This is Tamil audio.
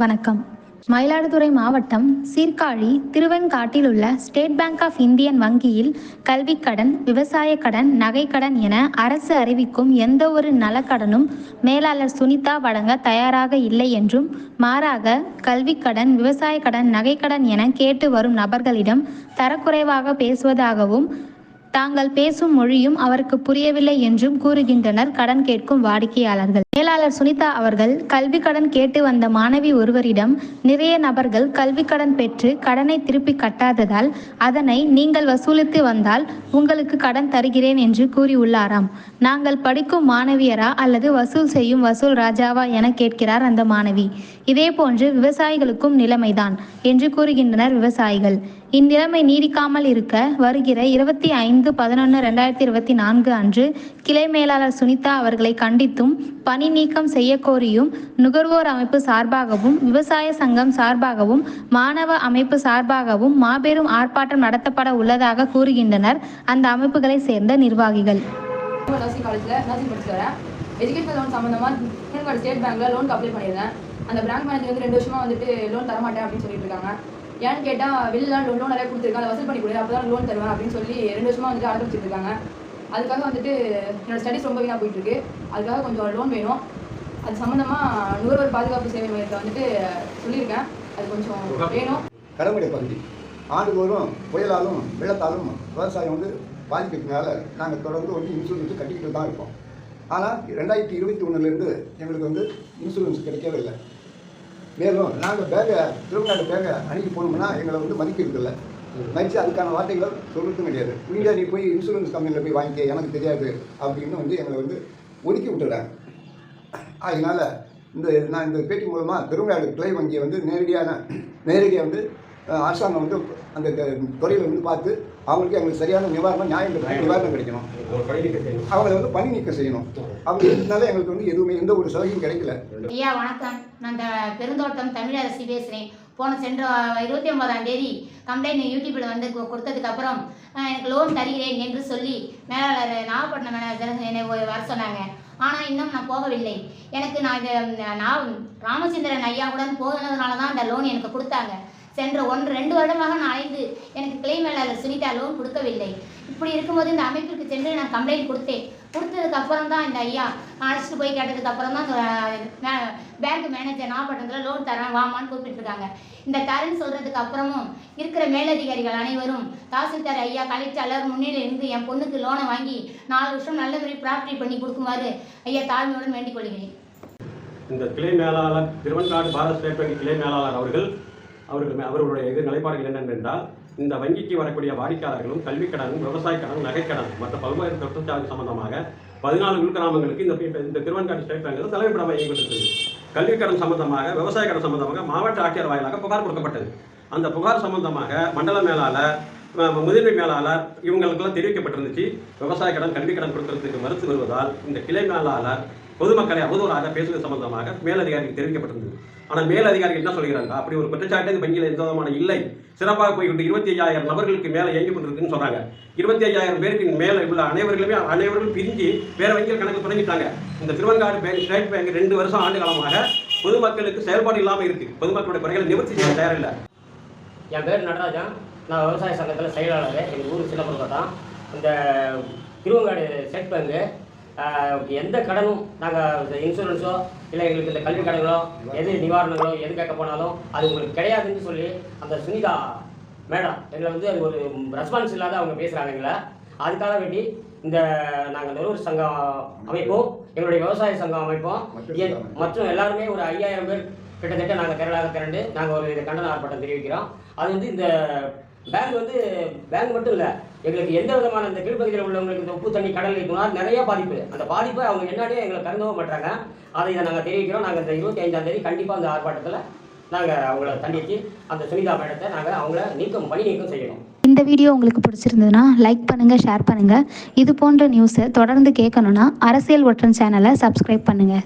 வணக்கம். மயிலாடுதுறை மாவட்டம் சீர்காழி திருவெண்காட்டில் உள்ள ஸ்டேட் பேங்க் ஆஃப் இந்தியன் வங்கியில் கல்விக்கடன் விவசாய கடன் நகைக்கடன் என அரசு அறிவிக்கும் எந்த ஒரு நலக்கடனும் மேலாளர் சுனிதா வழங்க தயாராக இல்லை என்றும் மாறாக கல்விக்கடன் விவசாய கடன் நகைக்கடன் என கேட்டு வரும் நபர்களிடம் தரக்குறைவாக பேசுவதாகவும் தாங்கள் பேசும் மொழியும் அவருக்கு புரியவில்லை என்றும் கூறுகின்றனர் கடன் கேட்கும் வாடிக்கையாளர்கள். மேலாளர் சுனிதா அவர்கள் கல்வி கடன் கேட்டு வந்த மாணவி ஒருவரிடம் நிறைய நபர்கள் கல்வி கடன் பெற்று கடனை திருப்பி கட்டாததால் அதனை நீங்கள் வசூலித்து வந்தால் உங்களுக்கு கடன் தருகிறேன் என்று கூறியுள்ளாராம். நாங்கள் படிக்கும் மாணவியரா அல்லது வசூல் செய்யும் வசூல் ராஜாவா என கேட்கிறார் அந்த மாணவி. இதே போன்று விவசாயிகளுக்கும் நிலைமைதான் என்று கூறுகின்றனர் விவசாயிகள். இந்நிலைமை நீடிக்காமல் இருக்க வருகிற இருபத்தி ஐந்து பதினொன்று ரெண்டாயிரத்தி இருபத்தி நான்கு அன்று கிளை மேலாளர் சுனிதா அவர்களை கண்டித்தும் பணி பணி நீக்கம் செய்ய கோரியும் நுகர்வோர் அமைப்பு சார்பாகவும் விவசாய சங்கம் சார்பாகவும் மாணவ அமைப்பு சார்பாகவும் மாபெரும் ஆர்ப்பாட்டம் நடத்தப்பட உள்ளதாக கூறுகின்றனர். அந்த அமைப்புகளை சேர்ந்த நிர்வாகிகள். நர்சிங் காலேஜில் நர்சிங் படிச்சு வரேன் எஜுகேஷன் லோன் சம்மந்தமாக ஸ்டேட் பேங்க்கில் லோனுக்கு அப்ளை பண்ணியிருந்தேன். அந்த பேங்க் மேனேஜர் வந்து ரெண்டு வருஷமா வந்துட்டு லோன் தரமாட்டேன் அப்படின்னு சொல்லிட்டு இருக்காங்க. ஏன்னு கேட்டால் வெளியிலாம் லோன் லோன் நிறைய கொடுத்துருக்காங்க. அதை வசூல் பண்ணி கொடு அப்போ தான் லோன் தருவேன் அப்படின்னு சொல்லி ரெண்டு வருஷமா வந்துட்டு ஆரம்பிச்சிட்டு இருக்காங்க. அதுக்காக வந்துட்டு என்னோடய ஸ்டடீஸ் ரொம்ப வீணாக போயிட்டு இருக்கு அதுக்காக கொஞ்சம் லோன் வேணும். அது சம்மந்தமாக நுகர்வோர் பாதுகாப்பு சேவை மையத்தை வந்துட்டு சொல்லியிருக்கேன். அது கொஞ்சம் வேணும். கடமுடை பகுதி. ஆண்டுதோறும் புயலாலும் வெள்ளத்தாலும் விவசாயம் வந்து பாதிக்கிறதுனால நாங்கள் தொடர்ந்து வந்து இன்சூரன்ஸ் கட்டிக்கிட்டு தான் இருக்கோம். ஆனால் ரெண்டாயிரத்தி இருபத்தி ஒன்றுலேருந்து எங்களுக்கு வந்து இன்சூரன்ஸ் கிடைக்கவே இல்லை. மேலும் நாங்கள் பேங்கை திருவண்ணாடு பேங்கை அணுகி போனோம்னா எங்களை வந்து மதிக்கிறது இல்லை அதுக்கான வார்த்தைகள் சொல்கிறதும் கிடையாது. நீங்கள் நீ போய் இன்சூரன்ஸ் கம்பெனியில் போய் வாங்கிக்க எனக்கு தெரியாது அப்படின்னு வந்து எங்களை வந்து ஒதுக்கி விட்டுறாங்க. அதனால இந்த நான் இந்த பேட்டி மூலமாக திருவிழாடு கிளை வங்கியை வந்து நேரடியான நேரடியாக வந்து அரசாங்கம் வந்து அந்த துறையில் வந்து பார்த்து அவங்களுக்கு எங்களுக்கு சரியான நிவாரணம் நியாயம் கிடைக்கணும், நிவாரணம் கிடைக்கணும். அவங்களை வந்து பணி நீக்கம் செய்யணும். அப்படி இருந்தாலும் எங்களுக்கு வந்து எதுவுமே எந்த ஒரு சலுகையும் கிடைக்கல. ஐயா வணக்கம். நான் பெருந்தோட்டம் தமிழரசி பேசுகிறேன் போன சென்ற இருபத்தி ஒன்பதாம் தேதி கம்ப்ளைண்ட் யூடியூப்பில் வந்து கு- கொடுத்ததுக்கப்புறம் எனக்கு லோன் தருகிறேன் என்று சொல்லி மேலாளர் நாகப்பட்டினம் மேலாளர் என்னை வர சொன்னாங்க. ஆனால் இன்னும் நான் போகவில்லை. எனக்கு நான் இது நான் ராமச்சந்திரன் ஐயாவுடன் போனதுனால தான் அந்த லோன் எனக்கு கொடுத்தாங்க. சென்ற ஒன்று ரெண்டு வருடமாக நான் அலைந்து எனக்கு கிளை மேலாளர் சுனிதா லோன் கொடுக்கவில்லை. இப்படி இருக்கும்போது இந்த அமைப்பு சென்று நான் கம்ப்ளைண்ட் கொடுத்தேன். கொடுத்ததுக்கு அப்புறம் தான் இந்த ஐயா அழைச்சிட்டு போய் கேட்டதுக்கு அப்புறம் தான் பேங்க் மேனேஜர் நாகப்பட்டினத்தில் லோன் தரேன் வாமான்னு கூப்பிட்டுருக்காங்க. இந்த தரேன்னு சொல்கிறதுக்கு அப்புறமும் இருக்கிற மேலதிகாரிகள் அனைவரும் தாசில்தார் ஐயா கலெக்டர் முன்னிலையில் இருந்து என் பொண்ணுக்கு லோனை வாங்கி நாலு வருஷம் நல்ல முறை ப்ராப்பர்ட்டி பண்ணி கொடுக்குமாறு ஐயா தாழ்மையுடன் வேண்டிக் கொள்கிறேன். இந்த கிளை மேலாளர் திருவன்காடு பாரத் ஸ்டேட் வங்கி கிளை மேலாளர் அவர்கள் அவர்கள் அவர்களுடைய இது நிலைப்பாடுகள் என்னென்றால் இந்த வங்கிக்கு வரக்கூடிய வாடிக்கையாளர்களும் கல்விக் கடனும் விவசாய கடன் நகைக்கடன் மற்ற பல்வேறு தொழிற்சாலை சம்பந்தமாக பதினாலு உள்கிராமங்களுக்கு இந்த இந்த திருவன்காடு ஸ்டேட் பேங்க் தலைமைப்படம் இயங்கிவிட்டது கல்விக் கடன் சம்பந்தமாக விவசாய கடன் சம்பந்தமாக மாவட்ட ஆட்சியர் வாயிலாக புகார் கொடுக்கப்பட்டது. அந்த புகார் சம்பந்தமாக மண்டல மேலாளர் முதுமை முதன்மை மேலாளர் இவங்களுக்கெல்லாம் தெரிவிக்கப்பட்டிருந்துச்சு. விவசாய கடன் கல்வி கடன் கொடுக்கறதுக்கு மறுத்து வருவதால் இந்த கிளை மேலாளர் பொதுமக்களை அவதூறாக பேசுவது சம்பந்தமாக மேலதிகாரிகள் தெரிவிக்கப்பட்டிருந்தது. ஆனால் மேலதிகாரிகள் என்ன சொல்கிறாங்க அப்படி ஒரு குற்றச்சாட்டு இந்த வங்கியில் எந்த விதமான இல்லை. சிறப்பாக போய்விட்டு இருபத்தி ஐயாயிரம் நபர்களுக்கு மேலே இயங்கி கொண்டிருக்குன்னு சொல்றாங்க. இருபத்தி ஐயாயிரம் பேருக்கு மேலே உள்ள அனைவர்களுமே அனைவரும் பிரிஞ்சு வேற வங்கியில் கணக்கு தொடங்கிட்டாங்க. இந்த திருவங்காடு பேங்க் ஸ்டேட் பேங்க் ரெண்டு வருஷம் ஆண்டு காலமாக பொதுமக்களுக்கு செயல்பாடு இல்லாமல் இருக்கு. பொதுமக்களுடைய குறைகளை நிவர்த்தி செய்ய தயாரில்லை. என் பேர் நடராஜன். நான் விவசாய சங்கத்தில் செயலாளர். எங்கள் ஊர் சின்னப்பன் தான் இந்த திருவங்காடு ஸ்டேட் பேங்கு எந்த கடனும் நாங்கள் இன்சூரன்ஸோ இல்லை எங்களுக்கு இந்த கல்வி கடன்களோ எது நிவாரணங்களோ எது கேட்க போனாலும் அது உங்களுக்கு கிடையாதுன்னு சொல்லி அந்த சுனிதா மேடம் எங்களை வந்து அது ஒரு ரெஸ்பான்ஸ் இல்லாத அவங்க பேசுகிறாங்க எங்களை. அதுக்காக வேண்டி இந்த நாங்கள் நெல்லூர் சங்கம் அமைப்போம் எங்களுடைய விவசாய சங்கம் அமைப்போம். மற்றும் எல்லாருமே ஒரு ஐயாயிரம் பேர் கிட்டத்தட்ட நாங்கள் திரளாக திரண்டு நாங்கள் ஒரு கண்டன ஆர்ப்பாட்டம் தெரிவிக்கிறோம். அது வந்து இந்த பேங்க் வந்து பேங்க் மட்டும் இல்லை எங்களுக்கு எந்த விதமான இந்த கீழ்ப்பகுதியில் உள்ளவங்களுக்கு இந்த உப்பு தண்ணி கடல் இருக்குனால் நிறைய பாதிப்பு. அந்த பாதிப்பை அவங்க என்னன்னே எங்களை கருதவும் மாட்டாங்க. அதை இதை நாங்கள் தெரிவிக்கிறோம். நாங்கள் இந்த இருபத்தி ஐந்தாம் தேதி கண்டிப்பாக அந்த ஆர்ப்பாட்டத்தில் நாங்கள் அவங்கள தண்டித்து அந்த சுனிதா மேடத்தை நாங்கள் அவங்கள நீக்கம் பணி நீக்கம் செய்யணும். இந்த வீடியோ உங்களுக்கு பிடிச்சிருந்ததுன்னா லைக் பண்ணுங்கள் ஷேர் பண்ணுங்கள் இது போன்ற நியூஸை தொடர்ந்து கேட்கணுன்னா அரசியல் ஒற்றன் சேனலை சப்ஸ்கிரைப் பண்ணுங்கள்